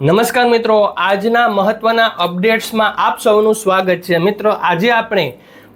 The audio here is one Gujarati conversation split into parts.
નમસ્કાર મિત્રો, આજના મહત્વના અપડેટ્સમાં આપ સૌનું સ્વાગત છે. મિત્રો, આજે આપણે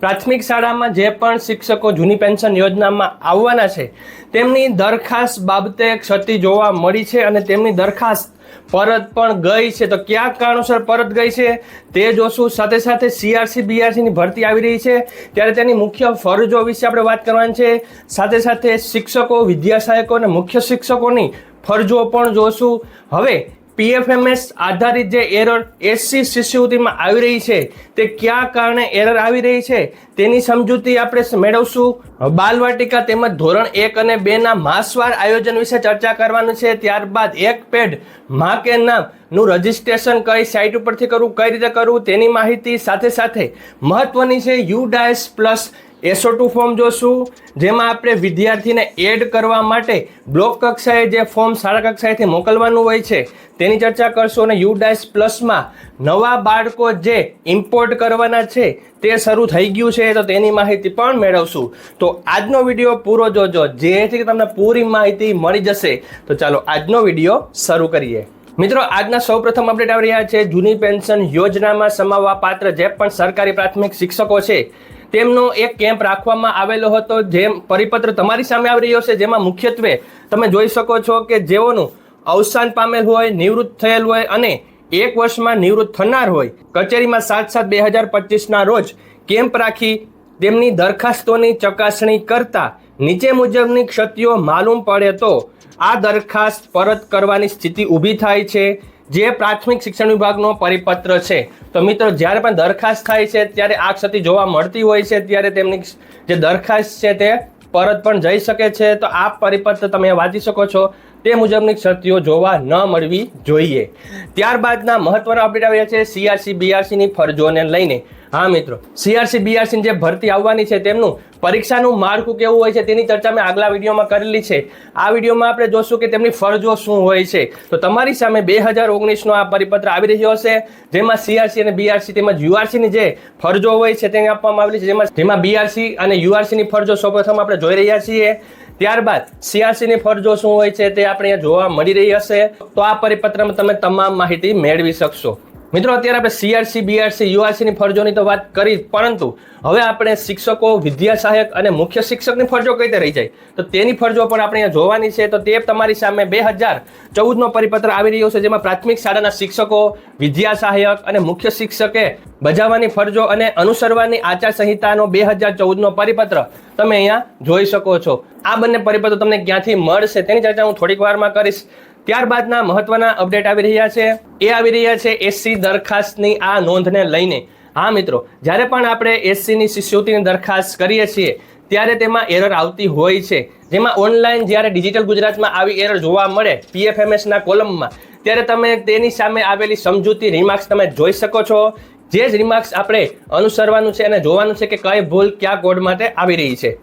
પ્રાથમિક શાળામાં જે પણ શિક્ષકો જૂની પેન્શન યોજનામાં આવવાના છે, તેમની દરખાસ્ત બાબતે ક્ષતિ જોવા મળી છે અને તેમની દરખાસ્ત પરત પણ ગઈ છે. તો ક્યાં કારણોસર પરત ગઈ છે, તે જોશું. સાથે સાથે સીઆરસી બીઆરસીની ભરતી આવી રહી છે. ત્યારે તેની મુખ્ય ફરજો વિશે આપણે વાત કરવાની છે. સાથે સાથે શિક્ષકો, વિદ્યાસહાયકો અને મુખ્ય શિક્ષકોની ફરજો પણ જોશું. હવે પીએફએમએસ આધારિત જે એરર એસસી શિષ્યવૃત્તિમાં આવી રહી છે, તે કયા કારણે એરર આવી રહી છે, તેની સમજૂતી આપણે મેળવશું. બાલવાટિકા તેમજ ધોરણ એક અને બે ના માસવાર આયોજન વિશે ચર્ચા કરવાનું છે. ત્યારબાદ એક પેડ મા કે નામનું રજિસ્ટ્રેશન કઈ સાઇટ ઉપરથી કરવું કઈ રીતે કરવું તેની માહિતી સાથે સાથે મહત્વની છે યુ ડાયસ પ્લસ એસો ટુ ફોર્મ જોશું, જેમાં આપણે વિદ્યાર્થીને એડ કરવા માટે બ્લોક કક્ષાએ જે ફોર્મ શાળા કક્ષાએથી મોકલવાનું હોય છે, તેની ચર્ચા કરશું અને યુડાઇસ પ્લસમાં નવા બાળકો જે ઇમ્પોર્ટ કરવાના છે, તે શરૂ થઈ ગયું છે, તો તેની માહિતી પણ મેળવશું. તો આજનો વીડિયો પૂરો જોજો, જેથી તમને પૂરી માહિતી મળી જશે. તો ચાલો, આજનો વીડિયો શરૂ કરીએ. મિત્રો, આજના સૌપ્રથમ અપડેટ આવી રહ્યા છે. જૂની પેન્શન યોજનામાં સમાવવા પાત્ર જે પણ સરકારી પ્રાથમિક શિક્ષકો છે તેમનો એક કેમ્પ રાખવામાં આવેલો હતો, જેમ પરિપત્ર તમારી સામે આવી રહ્યો છે, જેમાં મુખ્યત્વે તમે જોઈ શકો છો કે જેઓનું અવસાન પામેલ હોય, નિવૃત્ત થયેલ હોય અને એક વર્ષમાં નિવૃત્ત થનાર હોય. કચેરીમાં સાત સાત બે હજાર પચીસના રોજ કેમ્પ રાખી તેમની દરખાસ્તોની ચકાસણી કરતા નીચે મુજબની ક્ષતિઓ માલુમ પડે તો આ દરખાસ્ત પરત કરવાની સ્થિતિ ઊભી થાય છે. જે પ્રાથમિક શિક્ષણ વિભાગનો પરિપત્ર છે. તો મિત્રો, જ્યારે પણ દરખાસ્ત થાય છે, ત્યારે આ ક્ષતિ જોવા મળતી હોય છે, ત્યારે તેમની જે દરખાસ્ત છે તે પરત પણ જઈ શકે છે. તો આ પરિપત્ર તમે વાંચી શકો છો. તે મુજબની ક્ષતિઓ જોવા ન મળવી જોઈએ. ત્યારબાદના મહત્વના અપડેટ આવ્યા છે સીઆરસી બીઆરસીની ફરજોને લઈને. હા, મિત્રો સીઆરસી બીઆરસીની જે ભરતી આવવાની છે તેમનું પરીક્ષાનું માળખું કેવું હોય છે તેની ચર્ચા મેં આગલા વિડીયોમાં કરેલી છે. આ વિડીયોમાં આપણે જોશું કે તેમની ફરજો શું હોય છે. તો તમારી સામે બે હજાર ઓગણીસનો આ પરિપત્ર આવી રહ્યો હશે, જેમાં સીઆરસી અને બીઆરસી તેમજ યુઆરસીની જે ફરજો હોય છે તેને આપવામાં આવેલી છે. જેમાં જેમાં બીઆરસી અને યુઆરસીની ફરજો સૌપ્રથમ આપણે જોઈ રહ્યા છીએ. ત્યારબાદ સીઆરસીની ફરજો શું હોય છે તે આપણે જોવા મળી રહી હશે. તો આ પરિપત્રમાં તમે તમામ માહિતી મેળવી શકશો. મિત્રો, અત્યારે આપણે સીઆરસી બીઆરસી યુઆરસીની ફરજોની તો વાત કરી પરંતુ હવે આપણે શિક્ષકો વિદ્યા સહાયક અને મુખ્ય શિક્ષકની ફરજો કઈ રીતે રહી જાય? તો તેની ફરજો પણ આપણે અહીંયા જોવાની છે. તો તે તમારી સામે બે હજાર ચૌદનો પરિપત્ર આવી રહ્યો છે, જેમાં પ્રાથમિક શાળાના શિક્ષકો વિદ્યા સહાયક અને મુખ્ય શિક્ષકે બજાવવાની ફરજો અને અનુસરવાની આચારસંહિતાનો બે હજાર ચૌદનો પરિપત્ર તમે અહીંયા જોઈ શકો છો. આ બંને પરિપત્ર તમને ક્યાંથી મળશે તેની ચર્ચા હું થોડીક વારમાં કરીશ. ત્યારબાદના મહત્વના અપડેટ આવી રહ્યા છે. એ આવી રહ્યા છે એસસી દરખાસ્તની આ નોંધને લઈને. હા મિત્રો, જ્યારે પણ આપણે એસસીની શિષ્યવૃત્તિની દરખાસ્ત કરીએ છીએ, ત્યારે તેમાં એરર આવતી હોય છે. જેમાં ઓનલાઈન જ્યારે ડિજિટલ ગુજરાતમાં આવી એરર જોવા મળે પીએફએમએસના કોલમમાં, ત્યારે તમે તેની સામે આવેલી સમજૂતી રિમાર્ક્સ તમે જોઈ શકો છો. જે જ રિમાર્ક્સ આપણે અનુસરવાનું છે અને જોવાનું છે કે કઈ ભૂલ કયા કોડ માટે આવી રહી છે.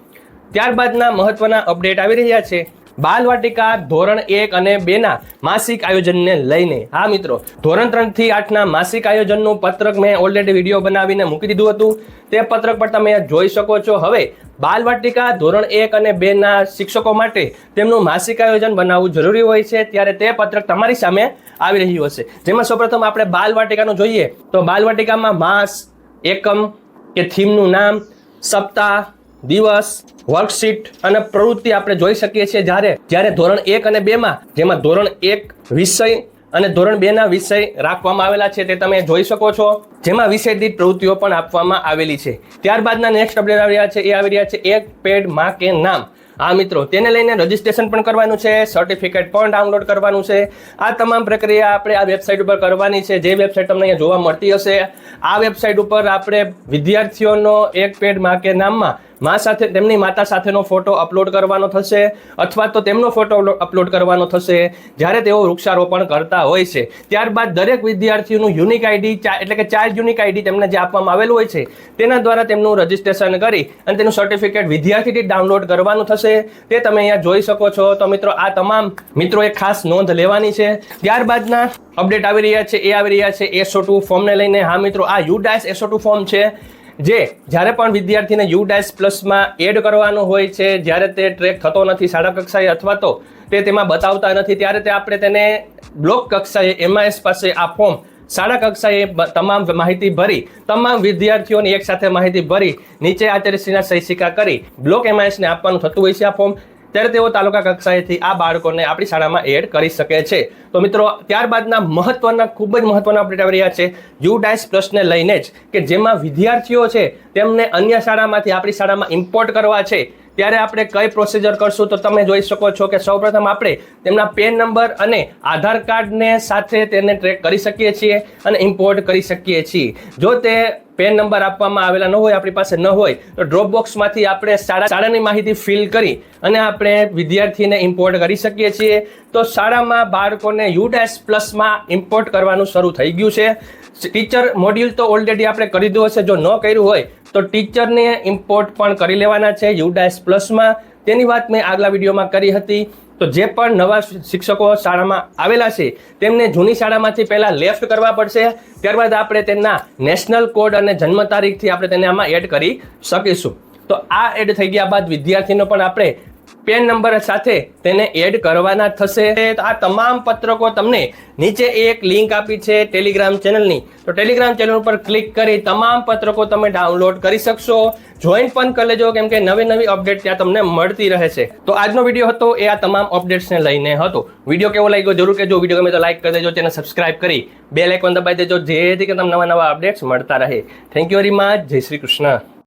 ત્યારબાદના મહત્વના અપડેટ આવી રહ્યા છે. બાલવાટિકા ધોરણ એક અને બેના માસિક આયોજનને લઈને. હા, મિત્રો, ધોરણ ત્રણથી આઠના માસિક આયોજનનું પત્રક મેં ઓલરેડી વીડિયો બનાવીને મૂકી દીધું હતું. તે પત્રક પણ તમે જોઈ શકો છો. હવે, બાલવાટિકા ધોરણ એક અને બે ના શિક્ષકો માટે તેમનું માસિક આયોજન બનાવવું જરૂરી હોય છે. ત્યારે તે પત્રક તમારી સામે આવી રહ્યું હશે. જેમાં સૌપ્રથમ આપણે બાલવાટિકાનું જોઈએ. તો બાલવાટિકામાં માસ, એકમ કે થીમનું નામ, સપ્તાહ દિવસ વર્કશીટ અને પ્રવૃત્તિ આપણે જોઈ શકીએ છીએ જ્યારે જ્યારે ધોરણ એક અને બેમાં જેમાં ધોરણ એક વિષય અને ધોરણ બે ના વિષય રાખવામાં આવેલા છે તે તમે જોઈ શકો છો. જેમાં વિષય દીઠ પ્રવૃત્તિઓ પણ આપવામાં આવેલી છે. ત્યારબાદના નેક્સ્ટ અપડેટ આવી રહ્યા છે, એ આવી રહ્યા છે, એક પેડમાં કે નામ. આ મિત્રો, તેને લઈને રજીસ્ટ્રેશન પણ કરવાનું છે સર્ટિફિકેટ પણ ડાઉનલોડ કરવાનું છે. આ તમામ પ્રક્રિયા આપણે આ વેબસાઇટ ઉપર કરવાની છે. જે વેબસાઇટ તમને અહીંયા જોવા મળતી હશે. આ વેબસાઇટ ઉપર આપણે વિદ્યાર્થીઓનો એક પેડમાં કે નામમાં મા સાથે તેમની માતા સાથેનો ફોટો અપલોડ કરવાનો થશે અથવા તો તેમનો ફોટો અપલોડ કરવાનો થશે. જ્યારે તેઓ વૃક્ષારોપણ કરતા હોય છે, ત્યારબાદ દરેક વિદ્યાર્થીઓનું યુનિક આઈડી એટલે કે ચાર યુનિક આઈડી તેમને જે આપવામાં આવેલું હોય છે, તેના દ્વારા તેમનું રજીસ્ટ્રેશન કરી અને તેનું સર્ટિફિકેટ વિદ્યાર્થીથી ડાઉનલોડ કરવાનું થશે. તે તમે અહીંયા જોઈ શકો છો. તો મિત્રો, આ તમામ મિત્રોએ ખાસ નોંધ લેવાની છે. ત્યારબાદના અપડેટ આવી રહ્યા છે, એ આવી રહ્યા છે એસો ટુ ફોર્મને લઈને. હા મિત્રો, આ યુડાઇસ એસો ટુ ફોર્મ છે. જે જ્યારે પણ વિદ્યાર્થીને યુ ડાયસ પ્લસમાં એડ કરવાનું હોય છે, જ્યારે તે ટ્રેક થતો નથી શાળા કક્ષાએ અથવા તો તે તેમાં બતાવતા નથી, ત્યારે તે આપણે તેને બ્લોક કક્ષાએ, એમઆઈએસ પાસે આ ફોર્મ શાળા કક્ષાએ તમામ માહિતી ભરી, તમામ વિદ્યાર્થીઓની એક સાથે માહિતી ભરી, નીચે આચાર્યશ્રીના સહી સિક્કા કરી, બ્લોક એમઆઈએસને આપવાનું થતું હોય છે આ ફોર્મ. ત્યારે તેઓ તાલુકા કક્ષાએથી આ બાળકોને આપણી શાળામાં એડ કરી શકે છે. તો મિત્રો, ત્યારબાદના મહત્વના, ખૂબ જ મહત્વના અપડેટ આવી રહ્યા છે યુ ડાયસ પ્લસને લઈને જ કે જેમાં વિદ્યાર્થીઓ છે તેમને અન્ય શાળામાંથી આપણી શાળામાં ઇમ્પોર્ટ કરવા છે. ત્યારે આપણે કઈ પ્રોસિજર કરશું તો તમે જોઈ શકો છો કે સૌપ્રથમ આપણે તેમના પેન નંબર અને આધાર કાર્ડને સાથે તેને ટ્રેક કરી શકીએ છીએ અને ઇમ્પોર્ટ કરી શકીએ છીએ. જો તે પેન નંબર આપવામાં આવેલા ન હોય, આપણી પાસે ન હોય, તો ડ્રોપ બોક્સમાંથી આપણે શાળા શાળાની માહિતી ફિલ કરી અને આપણે વિદ્યાર્થીને ઇમ્પોર્ટ કરી શકીએ છીએ. તો શાળામાં બાળકોને યુડેસ પ્લસમાં ઇમ્પોર્ટ કરવાનું શરૂ થઈ ગયું છે. ટીચર મોડ્યુલ તો ઓલરેડી આપણે કરી દીધું હશે. જો ન કર્યું હોય, તો ટીચરને ઇમ્પોર્ટ પણ કરી લેવાના છે યુડાઇસ પ્લસમાં. તેની વાત મેં આગલા વિડીયોમાં કરી હતી. તો જે પણ નવા શિક્ષકો શાળામાં આવેલા છે, તેમને જૂની શાળામાંથી પહેલાં લેફ્ટ કરવા પડશે. ત્યારબાદ આપણે તેમના નેશનલ કોડ અને જન્મ તારીખથી આપણે તેને આમાં એડ કરી શકીશું. તો આ એડ થઈ ગયા બાદ વિદ્યાર્થીનો પણ આપણે પેન નંબર સાથે તેને એડ કરવાના થશે. આ તમામ પત્રકો તમને નીચે એક લિંક આપી છે ટેલિગ્રામ ચેનલની તો ટેલિગ્રામ ચેનલ ઉપર ક્લિક કરી તમામ પત્રકો તમે ડાઉનલોડ કરી શકશો. જોઈન પણ કરી લેજો, કેમ કે નવી નવી અપડેટ ત્યાં તમને મળતી રહે છે. તો આજનો વીડિયો હતો, એ આ તમામ અપડેટ્સને લઈને હતો. વીડિયો કેવો લાગ્યો જરૂર કહેજો. વીડિયો ગમે તો લાઈક કરી દેજો, ચેનલ સબસ્ક્રાઇબ કરી બે લાઇકોન દબાવી દેજો, જેથી કે તમને નવા નવા અપડેટ્સ મળતા રહે. થેન્ક યુ વેરી મચ જય શ્રી કૃષ્ણ.